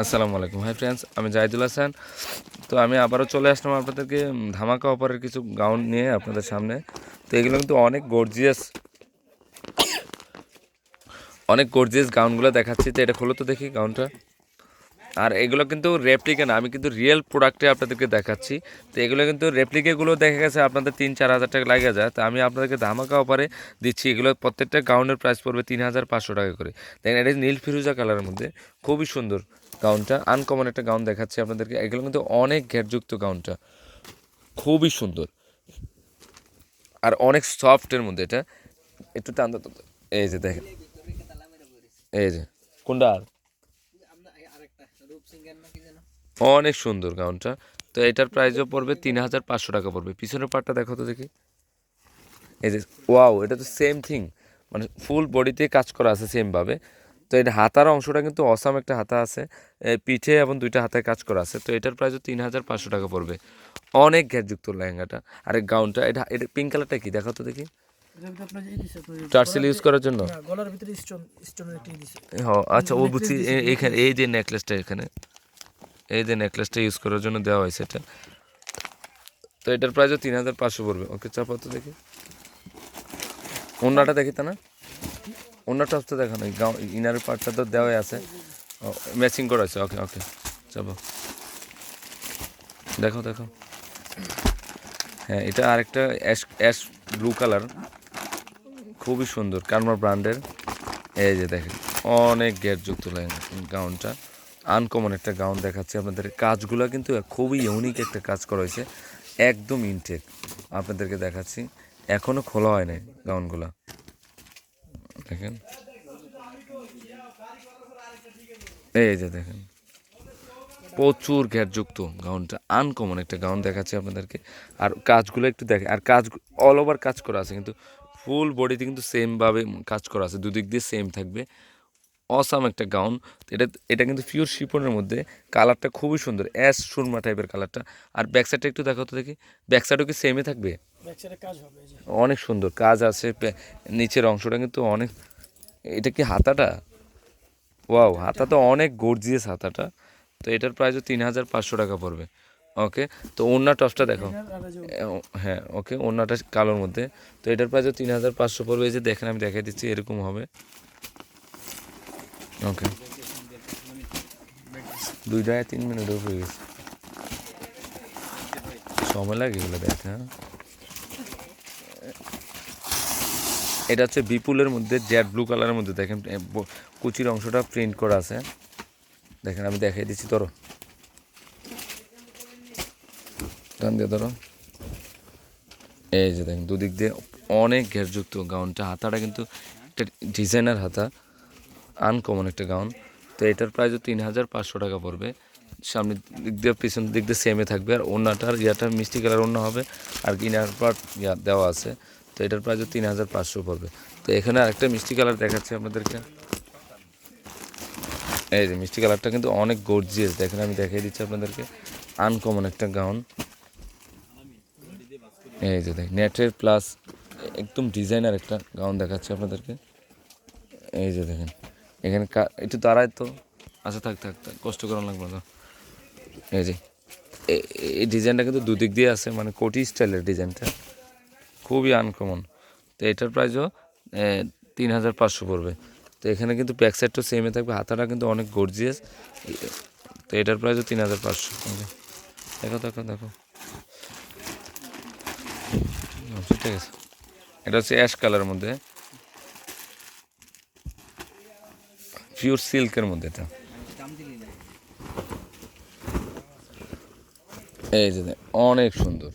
আসসালামু আলাইকুম। Hi friends আমি জাহিদুল হাসান। তো আমি আবারও চলে আসলাম আপনাদেরকে ধামাকা অফারের কিছু গাউন নিয়ে আপনাদের সামনে। তো এগুলো কিন্তু অনেক গর্জিয়াস অনেক গর্জিয়াস গাউনগুলো দেখাচ্ছি। তো এটা খোলো তো দেখি গাউনটা আর এগুলো কিন্তু রেপ্লিকা না, আমি কিন্তু রিয়েল প্রোডাক্টে আপনাদেরকে দেখাচ্ছি। তো এগুলো কিন্তু রেপ্লিকাগুলো দেখা গেছে আপনাদের তিন চার হাজার টাকা লাগে যায়। তো আমি আপনাদেরকে ধামাকা অফারে দিচ্ছি। এগুলো প্রত্যেকটা গাউনের প্রাইস পড়বে তিন হাজার পাঁচশো টাকা করে। দেখেন, এটা নীল ফিরুজা কালারের মধ্যে। খুবই সুন্দর। গাউনটা আনকমন একটা গাউন দেখাচ্ছি আপনাদেরকে। এগুলো কিন্তু অনেক ঘেরযুক্ত গাউনটা। খুবই সুন্দর। আর অনেক সফটের মধ্যে এটা। একটু টান এই যে দেখেন। এই যে। কোনটা? আর অনেক সুন্দর গাউনটা। তো এটার প্রাইসও পড়বে তিন হাজার পাঁচশো টাকা পড়বে। পিছনের পার্টটা দেখো তো দেখি। এই যে ওয়াও এটা তো সেম থিং মানে ফুল বডিতে কাজ করা আছে সেমভাবে তো এটা হাতার অংশটা কিন্তু অসাম একটা হাতা আছে পিঠে এবং দুইটা হাতায় কাজ করা আছে। তো এটার প্রাইসও তিন হাজার পাঁচশো টাকা পড়বে। অনেক ঘেরযুক্ত লেহেঙ্গাটা। আর এই গাউনটা এটা এটা পিঙ্ক কালারটা কি? দেখো তো দেখি। টার্সেল ইউজ করার জন্য? গলার ভিতরে স্টোন স্টোনের একটি দিছে হ আচ্ছা ও বুঝছি এইখানে এই যে নেকলেসটা এখানে এই যে নেকলেসটা ইউজ করার জন্য দেওয়া হয়েছে এটা। তো এটার প্রাইসও তিন হাজার পাঁচশো পড়বে। ওকে চাপা তো দেখি। অন্যটা দেখি তা না? অন্যটা তো দেখো না ইনার পার্টটা তো দেওয়াই আছে। ম্যাচিং করা আছে ওকে ওকে চাপো দেখো দেখো। হ্যাঁ এটা আরেকটা অ্যাশ অ্যাশ ব্লু কালার খুবই সুন্দর কারমার ব্র্যান্ডের এই যে দেখেন, অনেক গেটযুক্ত গাউনটা আনকমন একটা গাউন দেখাচ্ছে আপনাদের। কাজগুলো কিন্তু খুবই ইউনিক একটা কাজ করা হয়েছে। একদম ইনটেক আপনাদেরকে দেখাচ্ছি। এখনও খোলা হয় নাই গাউনগুলো দেখেন। এই যে দেখেন। প্রচুর ঘ্যাটযুক্ত গাউনটা আনকমন একটা গাউন দেখাচ্ছে আপনাদেরকে। আর কাজগুলো একটু দেখে আর কাজ অল ওভার কাজ করা আছে, কিন্তু ফুল বডিতে কিন্তু সেমভাবে কাজ করা আছে, দুদিক দিয়ে সেম থাকবে। অসাম একটা গাউন। এটা এটা কিন্তু পিওর শিপনের মধ্যে কালারটা খুবই সুন্দর অ্যাশ সুরমা টাইপের কালারটা আর ব্যাক সাইডটা একটু দেখো তো দেখি ব্যাক সাইডও কি সেমে থাকবে? অনেক সুন্দর কাজ আছে নিচের অংশটা কিন্তু অনেক এটা কি হাতাটা? ওয়াও হাতা তো অনেক গর্জিয়াস হাতাটা। তো এটার প্রাইসও তিন হাজার পাঁচশো টাকা পড়বে। ওকে তো ওনার টপসটা দেখো। হ্যাঁ ওকে ওনাটা কালোর মধ্যে। তো এটার প্রাইসও তিন হাজার পাঁচশো পড়বে। এই যে দেখেন আমি দেখাই দিচ্ছি এরকম হবে। ওকে দুইটা তিন মিনিট হয়ে গেছে। সময় লাগে এগুলো দেখা এটা হচ্ছে বিপুলের মধ্যে জেড ব্লু কালারের মধ্যে। দেখেন কুচির অংশটা প্রিন্ট করা আছে। দেখেন, আমি দেখাই দিচ্ছি, ধরো। দিয়ে ধরো। এই যে দেখেন, দুদিক দিয়ে অনেক ঘেরযুক্ত গাউনটা। হাতাটা কিন্তু একটা ডিজাইনার হাতা আনকমন একটা গাউন। তো এটার প্রাইসও তিন হাজার পাঁচশো টাকা পড়বে। সামনের দিক দিয়ে পিছন দিক দিয়ে সেমে থাকবে। আর ওনাটার ইয়াটা মিষ্টি কালার অন্য হবে। আর ইনার পার্ট ইয়া দেওয়া আছে। তো এটার প্রাইসও তিন হাজার পাঁচশো পড়বে। তো এখানে আরেকটা মিষ্টি কালার দেখাচ্ছি আপনাদেরকে। এই যে মিষ্টি কালারটা কিন্তু অনেক গর্জিয়াস দেখেন, আমি দেখিয়ে দিচ্ছি আপনাদেরকে। আনকমন একটা গাউন এই যে দেখ নেটের প্লাস একদম ডিজাইনার একটা গাউন দেখাচ্ছে আপনাদেরকে। এই যে দেখেন, এখানে একটু দাঁড়ায় তো। আচ্ছা থাক থাক থাক, কষ্ট করা লাগবে না। এই যে এই ডিজাইনটা কিন্তু দুদিক দিয়ে আছে মানে কোটি স্টাইলের ডিজাইনটা খুবই আনকমন তো এটার প্রাইসও তিন হাজার পাঁচশো পড়বে। তো এখানে কিন্তু ব্যাক সাইডটা সেমে থাকবে। হাতাটা কিন্তু অনেক গর্জিয়াস তো এটার প্রাইসও তিন হাজার পাঁচশো। দেখো দেখো দেখো। ঠিক আছে। এটা হচ্ছে অ্যাশ কালারের মধ্যে। পিওর সিল্কের মধ্যে এটা। এই যে, অনেক সুন্দর।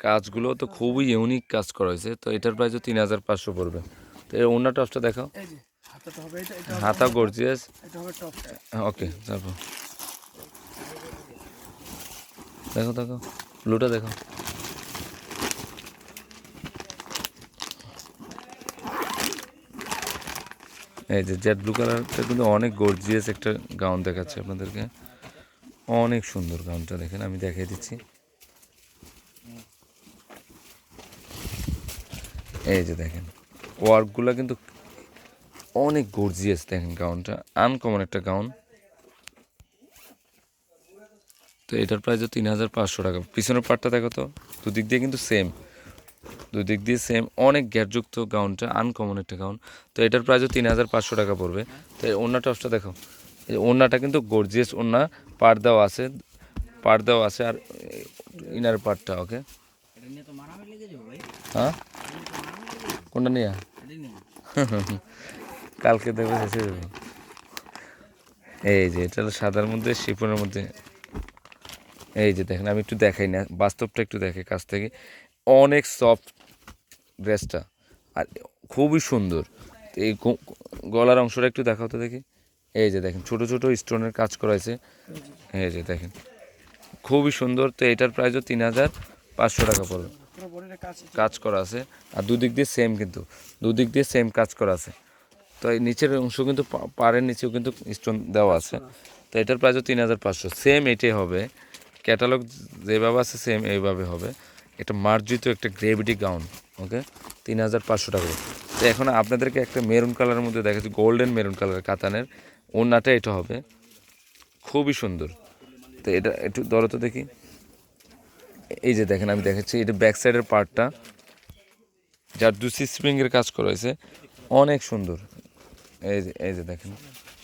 কাজগুলো তো খুবই ইউনিক কাজ করা হয়েছে। তো এটার প্রাইসও তিন হাজার পাঁচশো পড়বে। তো এর অন্য টপসটা দেখো এই যে হাতাটা হবে এটা এটা হবে- হাতা গর্জিয়াস ওকে তারপর। দেখো দেখো ব্লুটা দেখো। এই যে জেড ব্লু কালারটা কিন্তু অনেক গর্জিয়াস একটা গাউন দেখাচ্ছে আপনাদেরকে। অনেক সুন্দর গাউনটা দেখেন আমি দেখিয়ে দিচ্ছি। এই যে দেখেন ওয়ার্কগুলো কিন্তু অনেক গর্জিয়াস দেখেন গাউনটা আনকমন একটা গাউন তো এটার প্রাইস তিন হাজার পাঁচশো টাকা। পিছনের পার্টটা দেখো তো দুদিক দিয়ে কিন্তু সেম দুদিক দিয়ে সেম অনেক গ্যারযুক্ত গাউনটা আনকমন একটা গাউন তো এটার প্রাইসও তিন হাজার পাঁচশো টাকা পড়বে। তো এই ওড়না টপসটা দেখো এই ওড়নাটা কিন্তু গর্জিয়াস ওড়না পার দেওয়া আছে পার দেওয়া আছে আর ইনার পার্টটা ওকে হ্যাঁ? কোনটা নিয়ে? কালকে দেখবে এই যে, এটা হলো সাদার মধ্যে শিপনের মধ্যে। এই যে, দেখেন, আমি একটু দেখাই না, বাস্তবটা একটু দেখে কাছ থেকে। অনেক সফট ড্রেসটা আর খুবই সুন্দর। এই গলার অংশটা একটু দেখাও তো দেখি। এই যে, দেখেন, ছোট ছোট স্টোনের কাজ করা হয়েছে। এই যে, দেখেন, খুবই সুন্দর। তো এটার প্রাইসও তিন হাজার পাঁচশো টাকা পড়বে। কাজ করা আছে। আর দুদিক দিয়ে সেম কিন্তু। দুদিক দিয়ে সেম কাজ করা আছে। তো এই নিচের অংশ কিন্তু পাড়ের নিচেও কিন্তু স্টোন দেওয়া আছে। তো এটার প্রাইসও তিন হাজার পাঁচশো। সেম এটাই হবে। ক্যাটালগ যেভাবে আছে সেম এইভাবে হবে। এটা মার্জিত একটা গ্রেভিটি গাউন ওকে তিন হাজার পাঁচশো টাকা তো এখন আপনাদেরকে একটা মেরুন কালারের মধ্যে দেখাচ্ছি গোল্ডেন মেরুন কালারের কাতানের। ওড়নাটা এটা হবে। খুবই সুন্দর। তো এটা একটু ধরো তো দেখি। এই যে দেখেন, আমি দেখাচ্ছি, এটা ব্যাক সাইডের পার্টটা যার দুসি স্প্রিংয়ের কাজ করা হয়েছে। অনেক সুন্দর। এই যে এই যে দেখেন,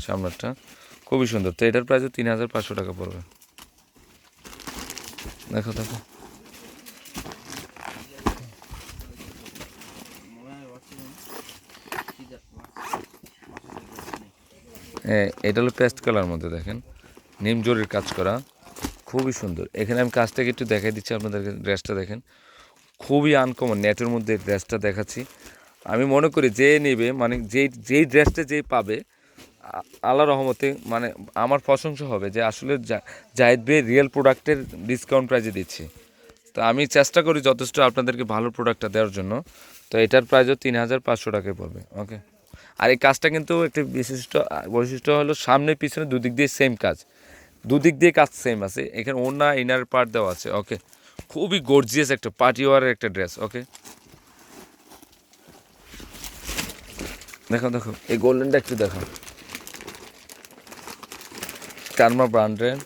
সামনেরটা। খুবই সুন্দর। তো এটার প্রাইসও তিন হাজার পাঁচশো টাকা পড়বে। দেখো দেখো। এটা হলো পেস্ট কালার মধ্যে, দেখেন। নিম জরির কাজ করা। খুবই সুন্দর। এখানে আমি কাজটাকে একটু দেখাই দিচ্ছি, আপনাদেরকে ড্রেসটা দেখেন। খুবই আনকমন নেটের মধ্যে ড্রেসটা দেখাচ্ছি। আমি মনে করি যে নেবে মানে যেই যেই ড্রেসটা যেই পাবে আল্লাহ রহমতে মানে আমার প্রশংসা হবে যে আসলে জাহিদ ভাই রিয়েল প্রোডাক্টের ডিসকাউন্ট প্রাইজে দিচ্ছি। তো আমি চেষ্টা করি যথেষ্ট আপনাদেরকে ভালো প্রোডাক্টটা দেওয়ার জন্য। তো এটার প্রাইজও তিন হাজার পাঁচশো টাকায় পড়বে ওকে আর এই কাজটা কিন্তু একটি বিশিষ্ট বৈশিষ্ট্য হলো সামনে পিছনে দুদিক দিয়ে সেম কাজ। দুদিক দিয়ে কাজ সেম আছে। এখানে ওনা ইনার পার্ট দেওয়া আছে ওকে খুবই গর্জিয়াস একটা পার্টি ওয়ারের একটা ড্রেস ওকে দেখো দেখো, এই গোল্ডেনটা একটু দেখো। কারমা ব্র্যান্ডের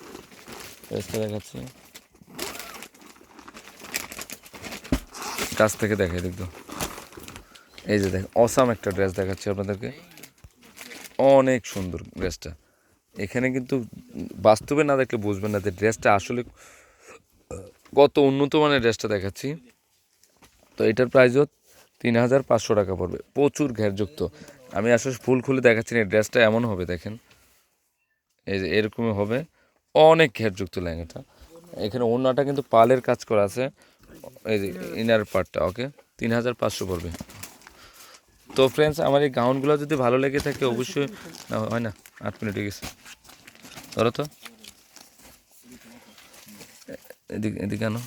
ড্রেসটা দেখাচ্ছি। কাছ থেকে দেখাই, দেখো। এই যে দেখ অসাম একটা ড্রেস দেখাচ্ছি আপনাদেরকে। অনেক সুন্দর ড্রেসটা এখানে কিন্তু বাস্তবে না দেখলে বুঝবেন না যে ড্রেসটা আসলে, কত উন্নত মানের ড্রেসটা দেখাচ্ছি। তো এটার প্রাইসও তিন হাজার পাঁচশো টাকা পড়বে। প্রচুর ঘেরযুক্ত। আমি আসলে ফুল খুলে দেখাচ্ছি না ড্রেসটা এমন হবে দেখেন। এই যে এরকমই হবে। অনেক ঘেরযুক্ত লেহেঙ্গাটা। এখানে ওড়নাটা কিন্তু পালের কাজ করা আছে। এই যে ইনার পার্টটা ওকে তিন হাজার পাঁচশো পড়বে। তো ফ্রেন্ডস আমার এই গাউনগুলো যদি ভালো লেগে থাকে অবশ্যই হয় না, আট মিনিট হয়ে গেছে। ধরো তো। এদিকে এদিকে আনো।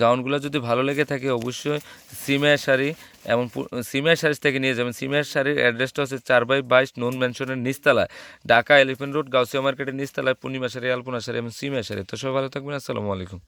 গাউনগুলো যদি ভালো লেগে থাকে অবশ্যই সিমিয়া শাড়ি পু- সিমিয়া শাড়ি থেকে নিয়ে যাবেন। সিমিয়া শাড়ির অ্যাড্রেসটা হচ্ছে চার বাই বাইশ নুন ম্যানশনের নিচতলায়, ঢাকা এলিফেন্ট রোড, গাউসিয়া মার্কেটের নিচতলায়, পূর্ণিমা শাড়ি, আলপনা শাড়ি এবং সিমিয়া শাড়ি। তো সবাই ভালো থাকবেন, আসসালামু আলাইকুম।